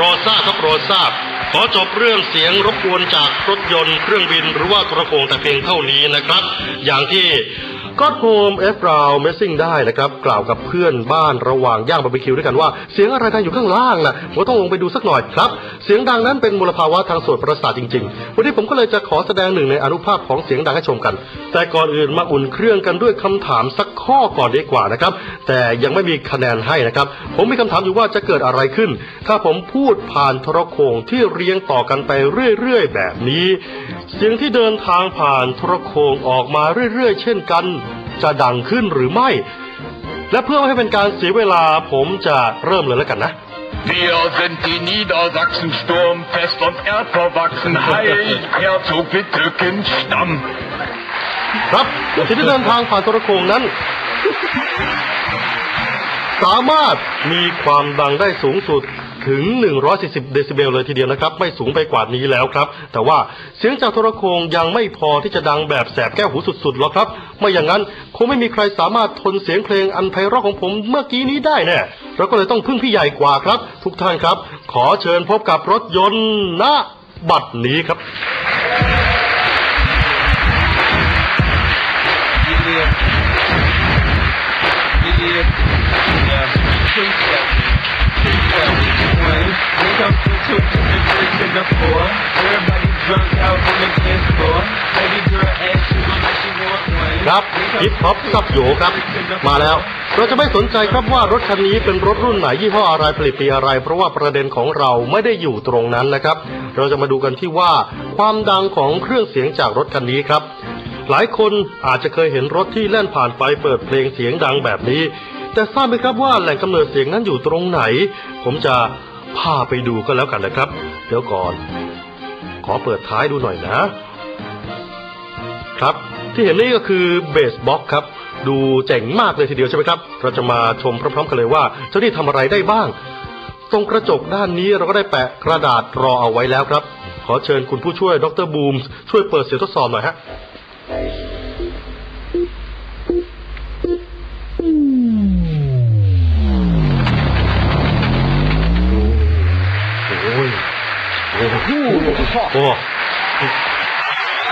รอทราบครับโรอทราบ ขอจบเรื่องเสียงรบกวนจากรถยนต์เครื่องบินหรือว่าโทรโขงแต่เพียงเท่านี้นะครับ อย่างที่ ก็โฮมเอฟราวเมสซิ่งได้นะครับ กล่าวกับเพื่อนบ้านระหว่างย่างบาร์บีคิวด้วยกันว่า เสียงอะไรดังอยู่ข้างล่างนะผมต้องลงไปดูสักหน่อยครับ เสียงดังนั้นเป็นมลภาวะทางส่วนประสาทจริง ๆ วันนี้ผมก็เลยจะขอแสดงหนึ่งในอนุภาพของเสียงดังให้ชมกัน แต่ก่อนอื่นมาอุ่นเครื่องกันด้วยคำถามสักข้อก่อนดีกว่านะครับ แต่ยังไม่มีคะแนนให้นะครับ ผมมีคำถามอยู่ว่าจะเกิดอะไรขึ้น ถ้าผมพูดผ่านโทรโขงที่เรียงต่อกันไปเรื่อยๆแบบนี้ เสียงที่เดินทางผ่านโทรโขงออกมาเรื่อยๆ เช่นกัน จะดังขึ้นหรือไม่ และเพื่อไม่ให้เป็นการเสียเวลาผมจะเริ่มเลยแล้วกันนะ Wir sind die Niedersachsen sturmfest und erdverwachsen. Heil, Herzog Wittekenstamm. ครับสิ่งที่เดินทางผ่านโทรโขงนั้น สามารถมีความดังได้สูงสุด ถึง 140 เดซิเบลเลยทีเดียวนะครับ ไม่สูงไปกว่านี้แล้วครับ แต่ว่าเสียงจากโทรโขงยังไม่พอที่จะดังแบบแสบแก้วหูสุดๆหรอกครับ ไม่อย่างนั้นคงไม่มีใครสามารถทนเสียงเพลงอันไพเราะของผมเมื่อกี้นี้ได้แน่เราก็เลยต้องพึ่งพี่ใหญ่กว่าครับ ทุกท่านครับ ขอเชิญพบกับรถยนต์ณบัดนี้ครับ Juliet. Juliet. Yeah. ครับฮิปฮอปซับโยครับ มาแล้ว เราจะไม่สนใจครับว่ารถคันนี้เป็นรถรุ่นไหนยี่ห้ออะไรผลิตปีอะไร เพราะว่าประเด็นของเราไม่ได้อยู่ตรงนั้นนะครับ เราจะมาดูกันที่ว่าความดังของเครื่องเสียงจากรถคันนี้ครับหลายคนอาจจะเคยเห็นรถที่แล่นผ่านไปเปิดเพลงเสียงดังแบบนี้ แต่ทราบไหมครับว่าแหล่งกำเนิดเสียงนั้นอยู่ตรงไหน ผมจะพาไปดูก็แล้วกันนะครับ เดี๋ยวก่อน ขอเปิดท้ายดูหน่อยนะ ครับที่เห็นนี่ก็คือเบสบ็อกครับ ดูเจ๋งมากเลยทีเดียวใช่ไหมครับ เราจะมาชมพร้อมๆกันเลยว่า เจ้านี่ทำอะไรได้บ้าง ตรงกระจกด้านนี้เราก็ได้แปะกระดาษรอเอาไว้แล้วครับ ขอเชิญคุณผู้ช่วยดรบูมช่วยเปิดเสียงทดสอบหน่อยฮะ โอ้โหโอ้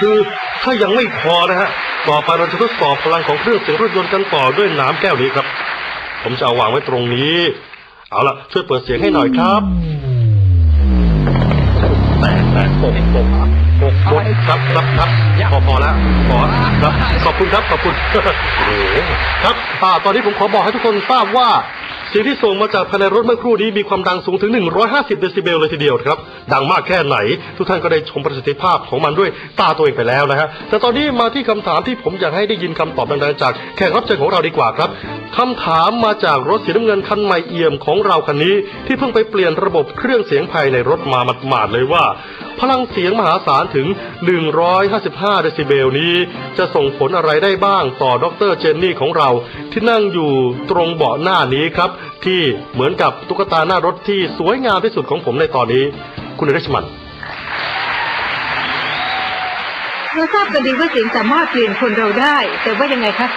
คือถ้ายังไม่พอนะฮะ ต่อไปเราจะทดสอบพลังของเครื่องเสียงรถยนต์กันต่อด้วยน้ำแก้วนี้ครับ ผมจะเอาวางไว้ตรงนี้ เอาละช่วยเปิดเสียงให้หน่อยครับแตกแตกปกปกปกปกครับครับครับพอพอแล้วพอครับ ขอบคุณครับ ขอบคุณโอ้โหครับอ่าตอนนี้ผมขอบอกให้ทุกคนทราบว่า เสียงที่ส่งมาจากภายในรถเมื่อครู่นี้มีความดังสูงถึง 150 เดซิเบลเลยทีเดียวครับ ดังมากแค่ไหน ทุกท่านก็ได้ชมประสิทธิภาพของมันด้วยตาตัวเองไปแล้วนะฮะ แต่ตอนนี้มาที่คำถามที่ผมอยากให้ได้ยินคำตอบดังๆจากแขกรับเชิญของเราดีกว่าครับคำถามมาจากรถสีน้ำเงินคันใหม่เอี่ยมของเราคันนี้ ที่เพิ่งไปเปลี่ยนระบบเครื่องเสียงภายในรถมาหมาดๆเลยว่า พลังเสียงมหาศาลถึง 155 เดซิเบลนี้ จะส่งผลอะไรได้บ้างต่อดรเจนนี่ของเรา ที่นั่งอยู่ตรงเบาะหน้านี้ครับ ที่เหมือนกับตุ๊กตาหน้ารถที่สวยงามที่สุดของผมในตอนนี้ คุณเรชมันเราทราบกันดีว่าเสียงสามารถเปลี่ยนคนเราได้ แต่ว่ายังไงคะ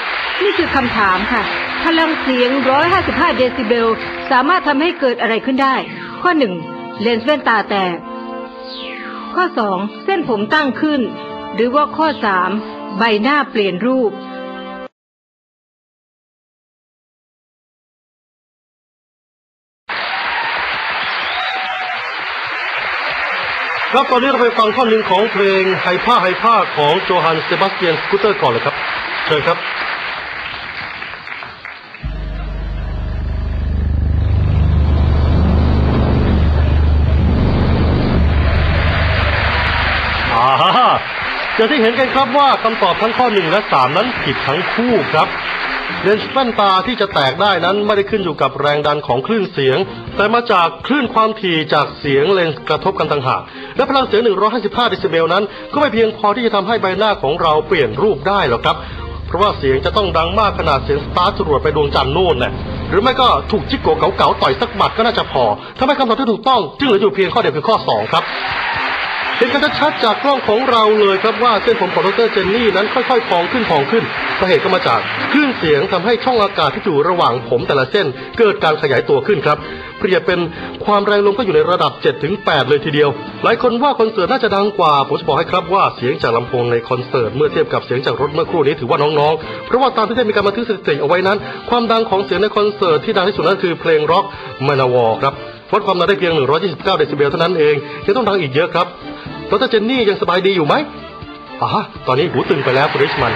นี่คือคำถามค่ะ พลังเสียง 155 เดซิเบล สามารถทำให้เกิดอะไรขึ้นได้ ข้อ 1 เลนส์แว่นตาแตก ข้อ 2 เส้นผมตั้งขึ้น หรือว่าข้อ 3 ใบหน้าเปลี่ยนรูปครับตอนนี้เราไปฟังข้อหนึ่งของเพลงไฮผ้าไฮผ้าของโจฮันเซบาสเตียนสกูเตอร์ก่อนเลยครับ เชิญครับ จะที่เห็นกันครับว่าคำตอบทั้งข้อหนึ่งและสามนั้นผิดทั้งคู่ครับเลนส์แว่นตาที่จะแตกได้นั้นไม่ได้ขึ้นอยู่กับแรงดันของคลื่นเสียง แต่มาจากคลื่นความถี่จากเสียงเลนส์กระทบกันต่างหาก และพลังเสียง 155 เดซิเบลนั้น ก็ไม่เพียงพอที่จะทำให้ใบหน้าของเราเปลี่ยนรูปได้หรอกครับ เพราะว่าเสียงจะต้องดังมากขนาดเสียงสตาร์ทรวดไปดวงจันทร์นู่นน่ะหรือไม่ก็ถูกจิกโกเก๋าๆต่อยสักหมัดก็น่าจะพอทำให้คำตอบที่ถูกต้อง จึงเหลืออยู่เพียงข้อเดียวคือข้อสองครับ เห็นกันชัดๆจากกล้องของเราเลยครับว่าเส้นผมของดรเจนนี่นั้นค่อยๆพองขึ้นพองขึ้นสาเหตุก็มาจากคลื่นเสียงทำให้ช่องอากาศที่อยู่ระหว่างผมแต่ละเส้น เกิดการขยายตัวขึ้นครับเปรียบเป็นความแรงลมก็อยู่ในระดับ 7-8 เลยทีเดียว หลายคนว่าคอนเสิร์ตน่าจะดังกว่าผมจะบอกให้ครับว่าเสียงจากลำโพงในคอนเสิร์ตเมื่อเทียบกับเสียงจากรถเมื่อครู่นี้ถือว่าน้องๆ เพราะว่าตามที่ได้มีการบันทึกสถิติเอาไว้นั้น ความดังของเสียงในคอนเสิร์ตที่ดังที่สุดนั่นคือเพลงร็อกมานาวอครับวัดความดังได้เพียง 129 เดซิเบลเท่านั้นเองยังต้องดังอีกเยอะครับ ดรเจนนี่ยังสบายดีอยู่ไหมอ่าตอนนี้หูตึงไปแล้วคุณริชมัน